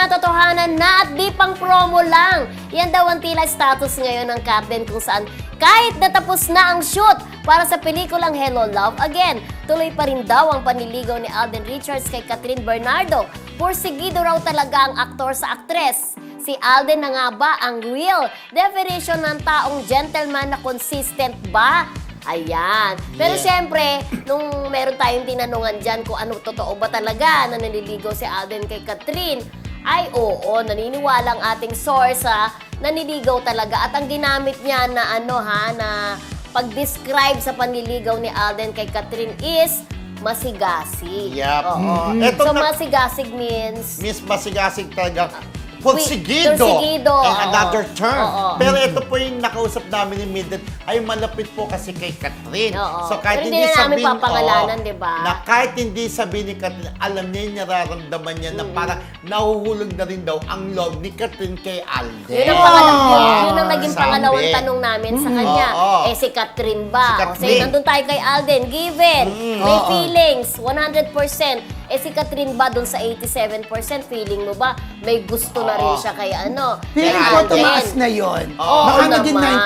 natotohanan na at di pang promo lang. Yan daw ang tila status ngayon ng Captain kung saan kahit natapos na ang shoot para sa pelikulang Hello Love Again, tuloy pa rin daw ang panliligaw ni Alden Richards kay Catherine Bernardo. Pursigido raw talaga ang aktor sa aktres. Si Alden na nga ba ang real definition ng taong gentleman na consistent ba? Ayan. Pero Yeah. syempre, nung meron tayong tinanungan dyan kung ano totoo ba talaga na naniligaw si Alden kay Catherine, ay oo, naniniwala ang ating source ha, naniligaw talaga. At ang ginamit niya na ano ha, na pag-describe sa panliligaw ni Alden kay Catherine is masigasig. Yep. Oo. Mhm. Eto so na- masigasig means Miss Masigasig talaga. Porsigido. Porsigido, And oo. another term. Oo. Pero ito po yung nakausap namin ni Mildred ay malapit po kasi kay Catherine. Oo. So kahit Pero hindi hindi na namin sabihin, papangalanan, di ba? Na kahit hindi sabihin ni Catherine, alam niya yung nararamdaman niya na parang nahuhulog na rin daw ang love ni Catherine kay Alden. Yun ang, pangalaw, yun, Ah, yun ang naging sabi. pangalawang tanong namin sa kanya. Oo. Eh, si Catherine ba? Si O, Catherine. sige, nandun tayo kay Alden. Given. May Oo. feelings. 100%. Eh, si Catherine ba dun sa 87%? Feeling mo ba may gusto na rin siya kay ano? Feeling kay ko Alden? tumaas na yon. Oo Baka naging naman.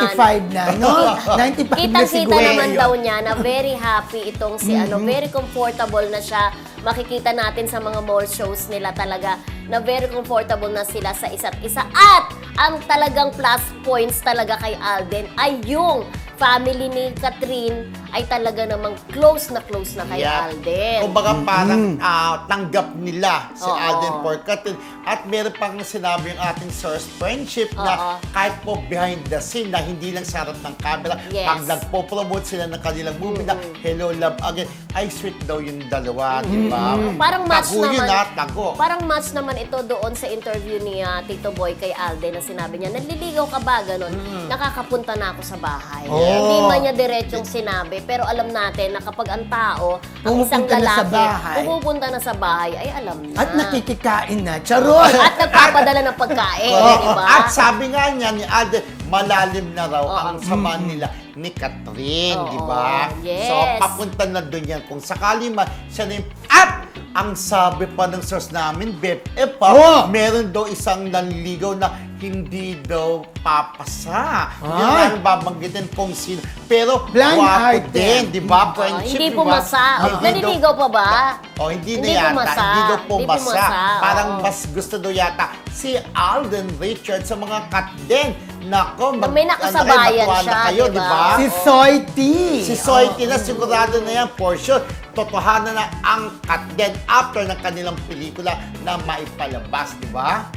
95 na, no? 95 na Kitang-kita siguro. naman daw niya na very happy itong si ano, very comfortable na siya. Makikita natin sa mga mall shows nila talaga na very comfortable na sila sa isa't isa. At ang talagang plus points talaga kay Alden ay yung family ni Catherine ay talaga namang close na close na kay Yeah. Alden. Kumbaga parang ah, tanggap nila si Oo. Alden for Catherine. At meron pang sinabi yung ating source friendship na Oo. kahit po behind the scene na hindi lang sa harap ng camera, Yes. pag nagpo-promote sila ng kanilang movie na Hello Love Again, ay sweet daw yung dalawa, di ba? Parang match Tago yun naman. ha, tago. Parang match naman ito doon sa interview ni ah, Tito Boy kay Alden na sinabi niya, naliligaw ka ba? Ganon. Nakakapunta na ako sa bahay. Oh. Hindi man niya diretsong sinabi, pero alam natin na kapag ang tao, ang isang Pumupunta na sa lalaki, bahay. pumupunta na sa bahay, ay alam na. At nakikikain na. Charot! At nagpapadala ng pagkain, Oo. di ba? At sabi nga niya ni Alden, malalim na raw Oo. ang samahan nila ni Catherine, Oo. di ba? Yes. So, papunta na doon yan. Kung sakali man, siya na yung... At ang sabi pa ng source namin, BFF pa, Oo. meron daw isang nanligaw na hindi daw papasa. Hindi Ay. namin babanggitin kung sino. Pero, Blind item. din, di ba? Ah, Friendship, hindi pumasa. Hindi daw- Naniligaw pa ba? Oh, hindi, Hindi na yata. pumasa. Hindi daw Hindi pumasa. pumasa, Parang oo. mas gusto daw yata si Alden Richards sa mga cut din. Nako, Na may nakasabayan ano kayo, siya, na kayo, di di ba? ba? si Soy T. Si Soy Tina, sigurado na yan, for sure. Totohanan na ang cut din after ng kanilang pelikula na maipalabas, di ba?